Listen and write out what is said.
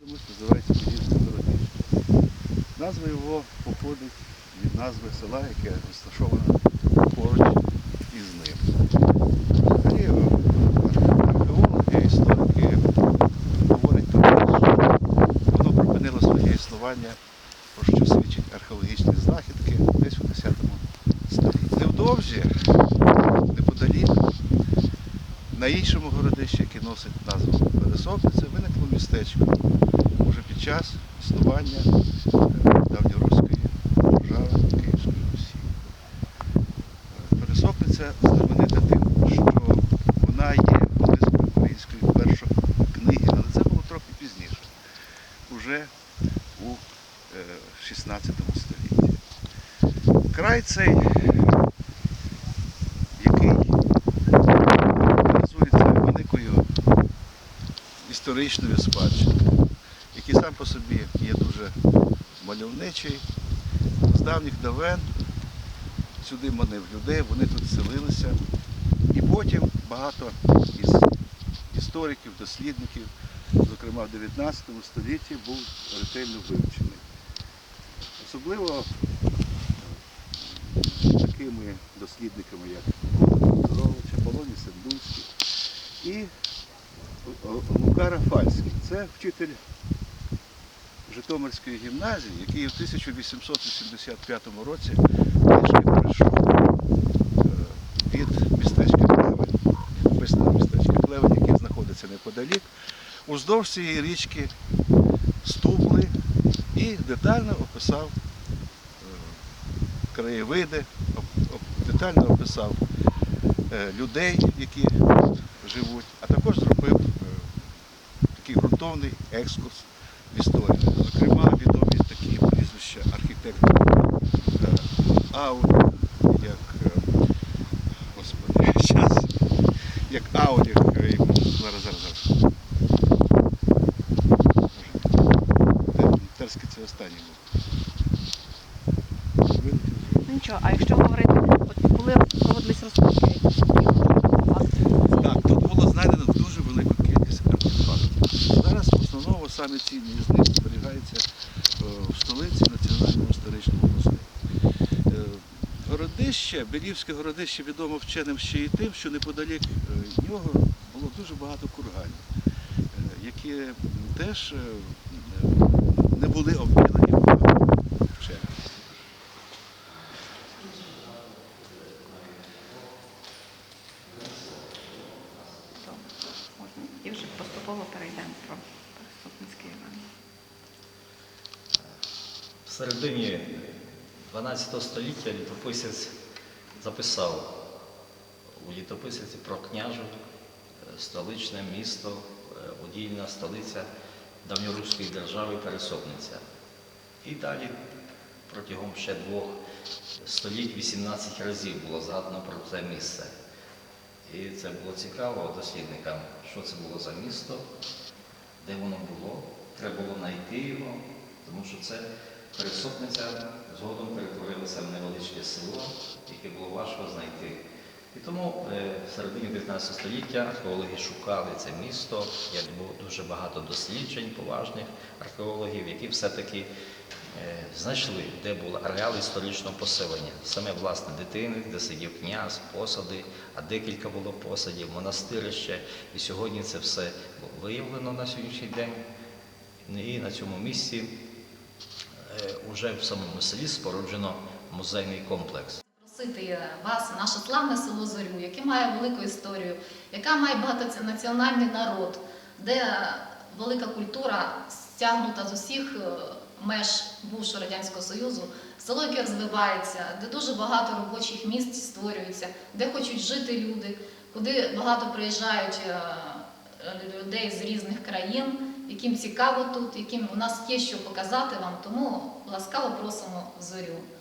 Знаходимось, називається Підільське Городище. Назва його походить від назви села, яке розташоване поруч із ним. Взагалі, археологи, історики говорять про те, що воно припинило своє існування, про що свідчать археологічні знахідки десь у 10 столітті. Невдовзі, неподалік, на іншому городищі, яке носить назву Пересопниця, виникло містечко уже під час існування е, давньоруської держави Київської Русі. Е, Пересопниця знаменита тим, що вона є близькою української першої книги, але це було трохи пізніше, уже у е, 16 столітті. Край цей, історичною спадщиною, який сам по собі є дуже мальовничий. З давніх давен сюди манив людей, вони тут селилися. І потім багато із істориків, дослідників, зокрема в 19 столітті, був ретельно вивчений. Особливо такими дослідниками, як Здорович, Аполлоній Сендульський і Лука Рафальський. Це вчитель Житомирської гімназії, який в 1885 році прийшов е, від містечка Клевень, описаного містечка Клевень, яке знаходиться неподалік, уздовж цієї річки ступли і детально описав е, краєвиди, детально описав е, людей, які живуть, а також зробив такий ґрунтовний екскурс в історію. Зокрема, відомі такі прізвища архітектора е, як, е, господи, щас, як Ауліх, е, зараз, зараз, зараз. Терський це останній був. Ну, Нічого, а якщо говорити, от були проводились розкопки, Так, тут було знайдено дуже велику кількість артефактів. Зараз в основному саме ці з них зберігаються е, в столиці Національному історичному музеї. Е, Городище, Белівське городище відомо вченим ще й тим, що неподалік е, нього було дуже багато курганів, які теж не були обмілені вченим. і вже поступово перейдемо про Переступницький Іван. В середині 12 століття літописець записав у літописці про княжу, е, столичне місто, е, удільна столиця давньоруської держави Пересопниця. І далі протягом ще двох століть 18 разів було згадано про це місце. І це було цікаво дослідникам, що це було за місто, де воно було. Треба було знайти його, тому що це Пересопниця згодом перетворилося в невеличке село, яке було важко знайти. І тому е, в середині 19 століття археологи шукали це місто. Я було дуже багато досліджень поважних археологів, які все-таки е, знайшли, де був ареал історичного поселення. Саме власне дитини, де сидів князь, посади, а декілька було посадів, монастирище. І сьогодні це все виявлено на сьогоднішній день. І на цьому місці е, уже в самому селі споруджено музейний комплекс. Просити вас, наше славне село Зорю, яке має велику історію, яка має багатонаціональний народ, де велика культура стягнута з усіх е, меж бувшого Радянського Союзу, село, яке розвивається, де дуже багато робочих місць створюється, де хочуть жити люди, куди багато приїжджають е, людей з різних країн, яким цікаво тут, яким у нас є що показати вам. Тому ласкаво просимо в зорю.